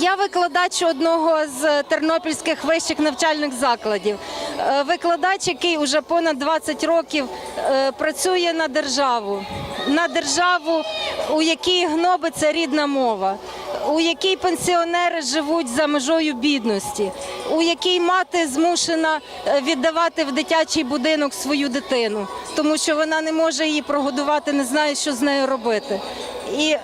Я викладач одного з тернопільських вищих навчальних закладів. Е, Викладач, який уже понад 20 років е, працює на державу, на державу, у якій гнобиться рідна мова, у якій пенсіонери живуть за межою бідності, у якій мати змушена е, віддавати в дитячий будинок свою дитину, тому що вона не може її прогодувати, не знає, що з нею робити. І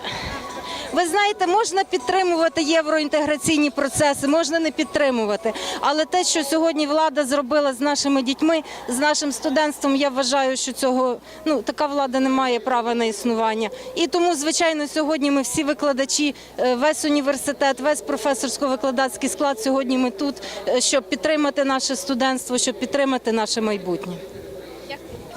ви знаєте, можна підтримувати євроінтеграційні процеси, можна не підтримувати. Але те, що сьогодні влада зробила з нашими дітьми, з нашим студентством, я вважаю, що цього ну така влада не має права на існування. І тому, звичайно, сьогодні ми всі викладачі, е, весь університет, весь професорсько-викладацький склад. Сьогодні ми тут, е, щоб підтримати наше студентство, щоб підтримати наше майбутнє.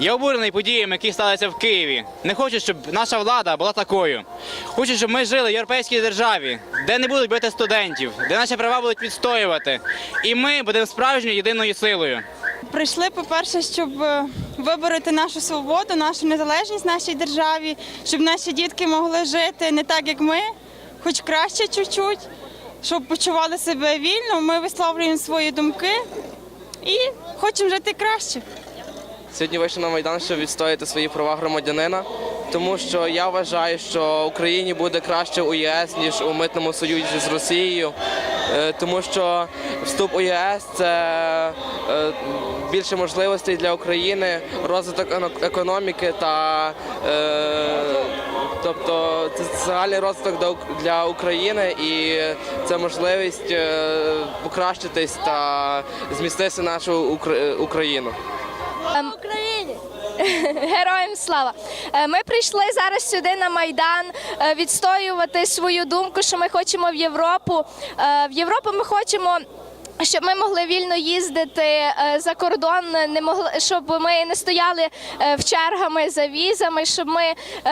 Я обурений подіями, які сталися в Києві. Не хочу, щоб наша влада була такою. Хочу, щоб ми жили в європейській державі, де не будуть бити студентів, де наші права будуть відстоювати. І ми будемо справжньою єдиною силою. Прийшли, по-перше, щоб е, вибороти нашу свободу, нашу незалежність нашій державі, щоб наші дітки могли жити не так, як ми, хоч краще чуть-чуть, щоб почували себе вільно. Ми висловлюємо свої думки і хочемо жити краще. Сьогодні вийшов на Майдан, щоб відстояти свої права громадянина, тому що я вважаю, що Україні буде краще у ЄС, ніж у митному союзі з Росією, Е, тому що вступ у ЄС це е, більше можливостей для України, розвиток економіки та е, тобто це загальний розвиток для України і це можливість покращитись та змістити нашу Україну. Україні! Героям слава! Е, Ми прийшли зараз сюди на Майдан е, відстоювати свою думку, що ми хочемо в Європу. Е, В Європу ми хочемо. Щоб ми могли вільно їздити за кордон, не могли, щоб ми не стояли в чергами за візами, щоб ми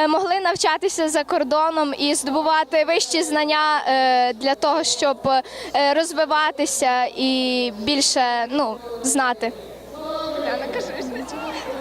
могли навчатися за кордоном і здобувати вищі знання для того, щоб розвиватися і більше ну, знати. Thank you.